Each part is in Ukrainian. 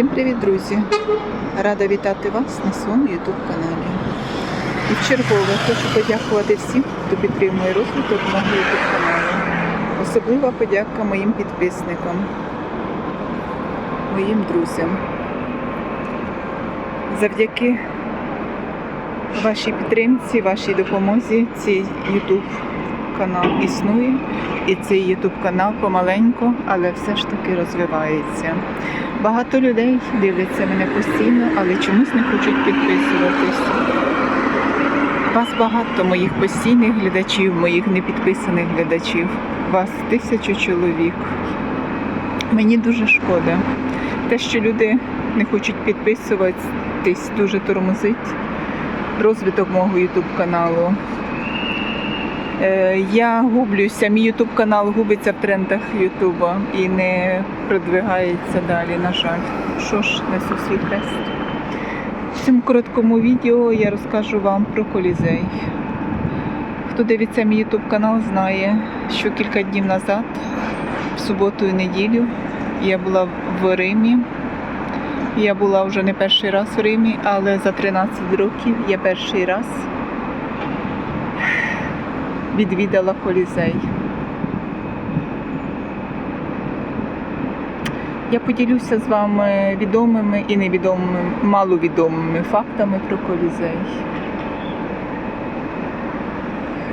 Всім привіт, друзі! Рада вітати вас на своєму YouTube каналі. І в хочу подякувати всім, хто підтримує розвиток мого YouTube каналу. Особлива подяка моїм підписникам, моїм друзям. Завдяки вашій підтримці, вашій допомозі цей YouTube канал існує. І цей YouTube канал помаленьку, але все ж таки розвивається. Багато людей дивляться мене постійно, але чомусь не хочуть підписуватись. Вас багато моїх постійних глядачів, моїх непідписаних глядачів. Вас тисячу чоловік. Мені дуже шкода. Те, що люди не хочуть підписуватись, дуже тормозить розвиток мого YouTube каналу. Е, Я гублюся, мій ютуб канал губиться в трендах Ютуба і не продвигається далі, на жаль. Що ж, несу свій хрест. В цьому короткому відео я розкажу вам про колізей. Хто дивиться мій ютуб канал, знає, що кілька днів назад, в суботу і неділю, я була в Римі. Я була вже не перший раз в Римі, але за 13 років я перший раз відвідала колізей. Я поділюся з вами відомими і невідомими, маловідомими фактами про колізей.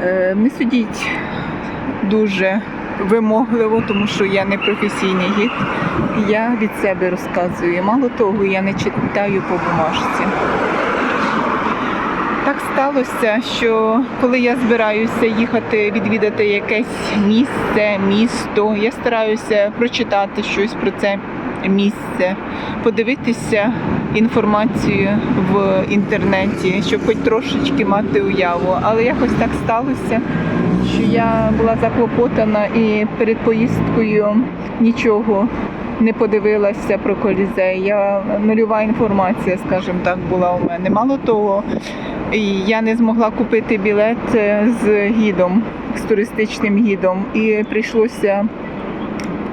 Е, Не судіть дуже вимогливо, тому що я не професійний гід. Я від себе розказую. Мало того, я не читаю по бумажці. Так сталося, що коли я збираюся їхати відвідати якесь місце, місто, я стараюся прочитати щось про це місце, подивитися інформацію в інтернеті, щоб хоч трошечки мати уяву. Але якось так сталося, що я була заклопотана і перед поїздкою нічого не подивилася про колізей. Я нульова інформація, скажімо так, була у мене. Мало того, я не змогла купити білет е, з гідом, з туристичним гідом, і прийшлося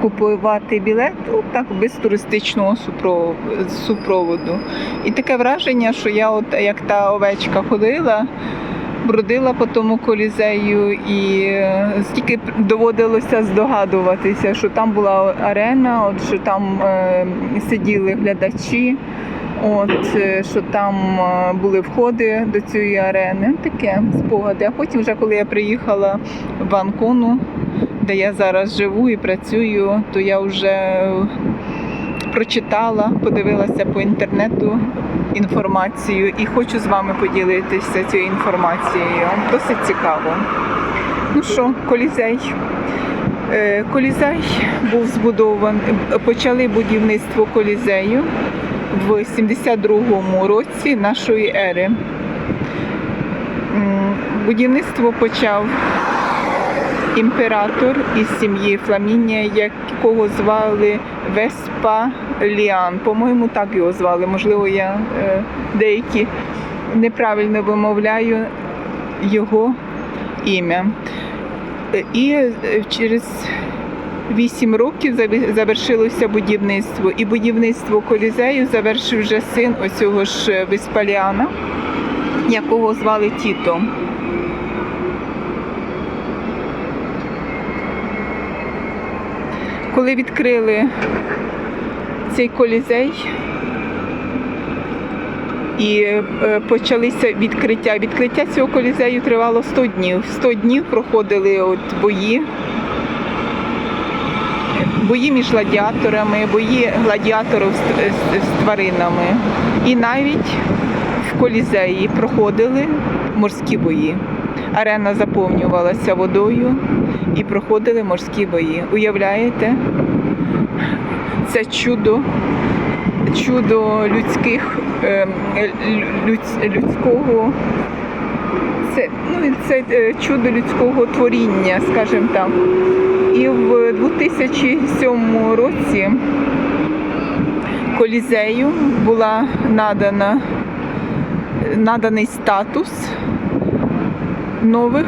купувати білет ну, так без туристичного супро- супроводу. І таке враження, що я, от як та овечка ходила. Бродила по тому колізею, і е, стільки доводилося здогадуватися, що там була арена, от що там е, сиділи глядачі, от е, що там е, були входи до цієї арени. Таке спогади. А потім, вже коли я приїхала в Анкону, де я зараз живу і працюю, то я вже прочитала, подивилася по інтернету інформацію і хочу з вами поділитися цією інформацією. Досить цікаво. Ну що, колізей. Е, Колізей був збудований, почали будівництво колізею в 72-му році нашої ери. Будівництво почав імператор із сім'ї Фламінія, якого звали Веспаліан. По-моєму, так його звали. Можливо, я е, деякі неправильно вимовляю його ім'я. Е, І е, через вісім років завершилося будівництво. І будівництво колізею завершив вже син оцього ж Веспаліана, якого звали Тіто. Коли відкрили цей колізей і е, почалися відкриття. Відкриття цього колізею тривало 100 днів. 100 днів проходили от бої. Бої між гладіаторами, бої гладіаторів з, тваринами. І навіть в колізеї проходили морські бої. Арена заповнювалася водою і проходили морські бої. Уявляєте? Це чудо, чудо людських ем, лю- людсь- людського. Це, ну, це е, чудо людського творіння, скажімо так. І в 2007 році колізею була надана наданий статус нових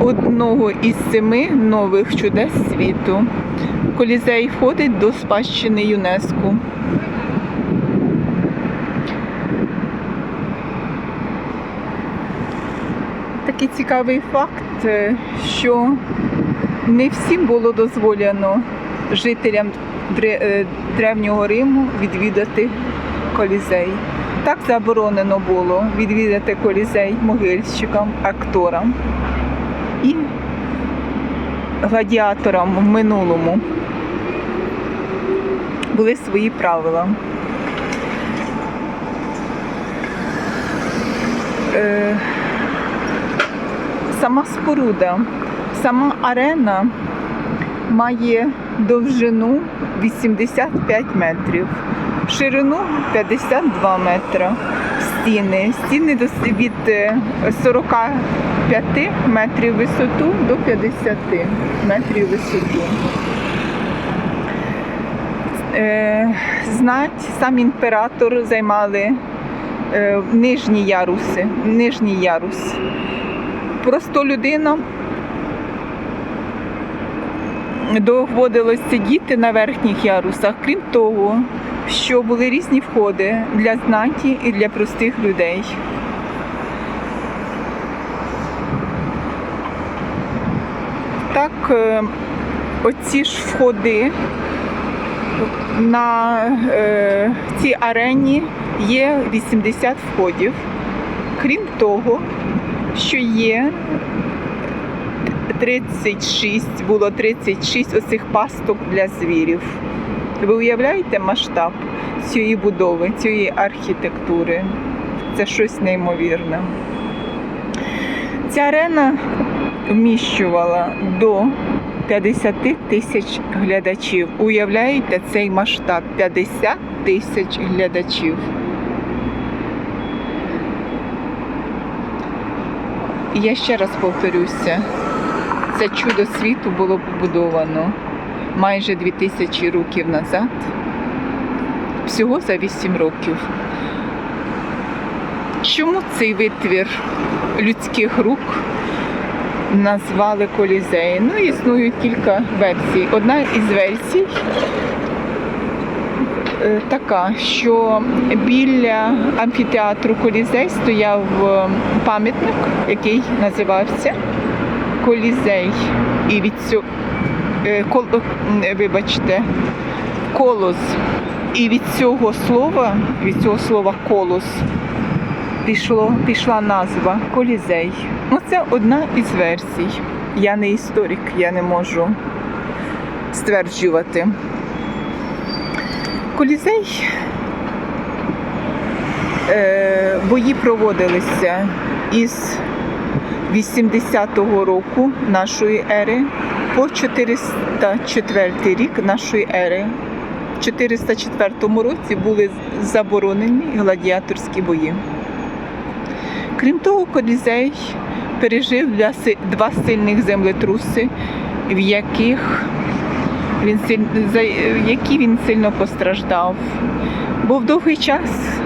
одного із семи нових чудес світу. Колізей входить до спадщини ЮНЕСКО. Такий цікавий факт, е, що не всім було дозволено жителям е, древнього Риму відвідати колізей. Так заборонено було відвідати колізей могильщикам, акторам і гладіаторам в минулому. Були свої правила. Е, сама споруда, сама арена має довжину 85 метрів, ширину 52 метра. Стіни. Стіни від е, 45 метрів висоту до 50 метрів висоту. Е, знать, сам імператор займали е, нижні яруси, нижній ярус. Просто людина доводилось сидіти на верхніх ярусах. Крім того, що були різні входи для знаті і для простих людей. Так, е, оці ж входи на е, цій арені є 80 входів. Крім того, що є 36, було 36 оцих пасток для звірів. Ви уявляєте масштаб цієї будови, цієї архітектури? Це щось неймовірне. Ця арена вміщувала до 50 тисяч глядачів. Уявляєте цей масштаб 50 тисяч глядачів. І я ще раз повторюся, це чудо світу було побудовано майже 2000 років назад, всього за 8 років. Чому цей витвір людських рук назвали колізеєм? Ну, існують кілька версій. Одна із версій е, така, що біля амфітеатру Колізей стояв е, пам'ятник, який називався Колізей. І від цього, кол, е, вибачте, колос. І від цього слова, від цього слова колос пішло, пішла назва Колізей. Ну, це одна із версій. Я не історик, я не можу стверджувати. Колізей е, бої проводилися із 80-го року нашої ери по 404 рік нашої ери. В 404 році були заборонені гладіаторські бої. Крім того, Колізей пережив два сильних землетруси, в яких він за які він сильно постраждав. Був довгий час,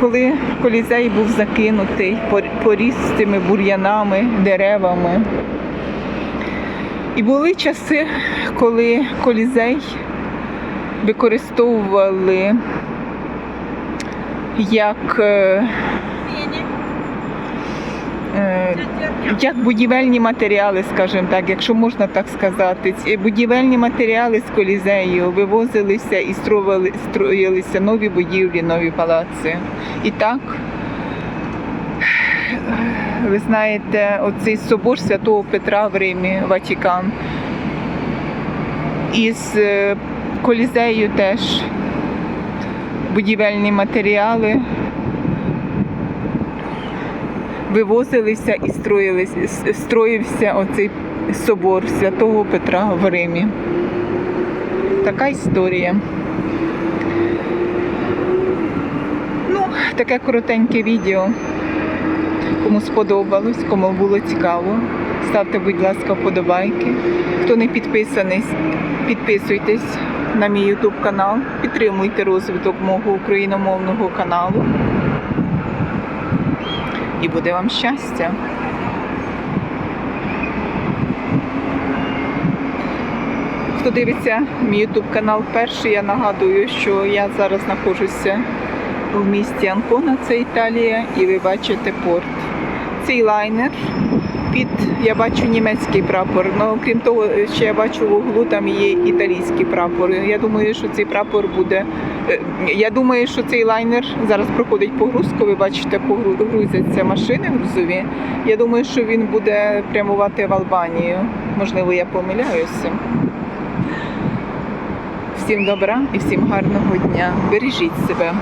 коли колізей був закинутий, пор- поріс з цими бур'янами, деревами. І були часи, коли колізей використовували як, е, е, як будівельні матеріали, скажімо так, якщо можна так сказати. Будівельні матеріали з колізею вивозилися і строїли, строїлися нові будівлі, нові палаци. І так, ви знаєте, оцей собор Святого Петра в Римі, Ватикан. Із е, колізею теж будівельні матеріали вивозилися і строївся оцей собор Святого Петра в Римі. Така історія. Ну, таке коротеньке відео. Кому сподобалось, кому було цікаво, ставте, будь ласка, вподобайки. Хто не підписаний, підписуйтесь на мій YouTube канал, підтримуйте розвиток мого україномовного каналу. І буде вам щастя. Хто дивиться мій YouTube канал перший, я нагадую, що я зараз знаходжуся в місті Анкона, це Італія, і ви бачите порт. цей лайнер під я бачу німецький прапор. Ну крім того, ще я бачу в углу там є італійський прапор. Я думаю, що цей прапор буде. е, Я думаю, що цей лайнер зараз проходить погрузку. Ви бачите, погру- грузяться машини грузові. Я думаю, що він буде прямувати в Албанію. Можливо, я помиляюся. Всім добра і всім гарного дня. Бережіть себе.